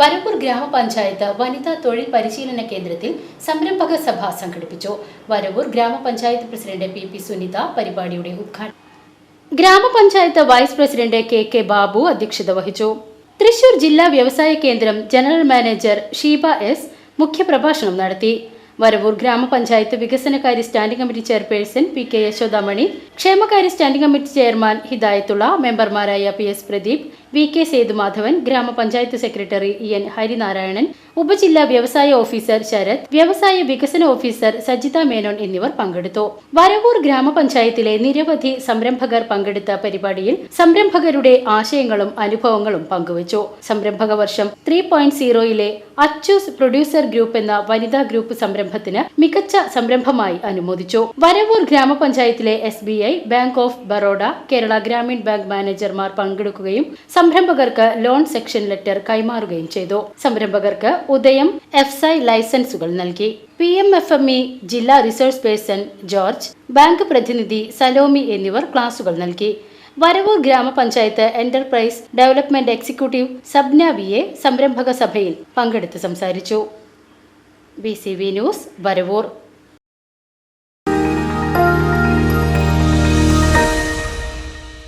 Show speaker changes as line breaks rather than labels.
വരപ്പൂർ ഗ്രാമപഞ്ചായത്ത് വനിതാ തൊഴിൽ പരിശീലന കേന്ദ്രത്തിൽ സംരംഭക സഭ സംഘടിപ്പിച്ചു. വരവൂർ ഗ്രാമപഞ്ചായത്ത് പ്രസിഡന്റ് പി പി സുനിത പരിപാടിയുടെ ഉദ്ഘാടനം. ഗ്രാമപഞ്ചായത്ത് vice president K K Babu അധ്യക്ഷത വഹിച്ചു. തൃശൂർ ജില്ലാ വ്യവസായ കേന്ദ്രം ജനറൽ മാനേജർ ഷീബ എസ് മുഖ്യപ്രഭാഷണം നടത്തി. വരവൂർ ഗ്രാമപഞ്ചായത്ത് വികസനകാര്യ standing committee chairperson P K Yashodamani ക്ഷേമകാര്യ സ്റ്റാൻഡിംഗ് കമ്മിറ്റി ചെയർമാൻ ഹിദായത്തുള്ള മെമ്പർമാരായ P S Pradeep V K Sethumadhavan ഗ്രാമപഞ്ചായത്ത് സെക്രട്ടറി ഇ എൻ ഹരിനാരായണൻ ഉപജില്ലാ വ്യവസായ ഓഫീസർ ശരത് വ്യവസായ വികസന ഓഫീസർ സജിത മേനോൻ എന്നിവർ പങ്കെടുത്തു. വരവൂർ ഗ്രാമപഞ്ചായത്തിലെ നിരവധി സംരംഭകർ പങ്കെടുത്ത പരിപാടിയിൽ സംരംഭകരുടെ ആശയങ്ങളും അനുഭവങ്ങളും പങ്കുവച്ചു. സംരംഭക വർഷം ത്രീ പോയിന്റ് സീറോയിലെ അച്ചൂസ് പ്രൊഡ്യൂസർ ഗ്രൂപ്പ് എന്ന വനിതാ ഗ്രൂപ്പ് സംരംഭത്തിന് മികച്ച സംരംഭമായി അനുമോദിച്ചു. വരവൂർ ഗ്രാമപഞ്ചായത്തിലെ S B I bank of Baroda Kerala Gramin bank മാനേജർമാർ പങ്കെടുക്കുകയും സംരംഭകർക്ക് ലോൺ സെക്ഷൻ ലെറ്റർ കൈമാറുകയും ചെയ്തു. സംരംഭകർക്ക് ഉദയം എഫ്സൈ ലൈസൻസുകൾ നൽകി. P M F M E ജില്ലാ റിസോഴ്സ് പേഴ്സൺ ജോർജ് ബാങ്ക് പ്രതിനിധി സലോമി എന്നിവർ ക്ലാസുകൾ നൽകി. വരവൂർ ഗ്രാമപഞ്ചായത്ത് enterprise development executive Sabna V A സംരംഭക സഭയിൽ പങ്കെടുത്ത് സംസാരിച്ചു. B C V news Varavoor.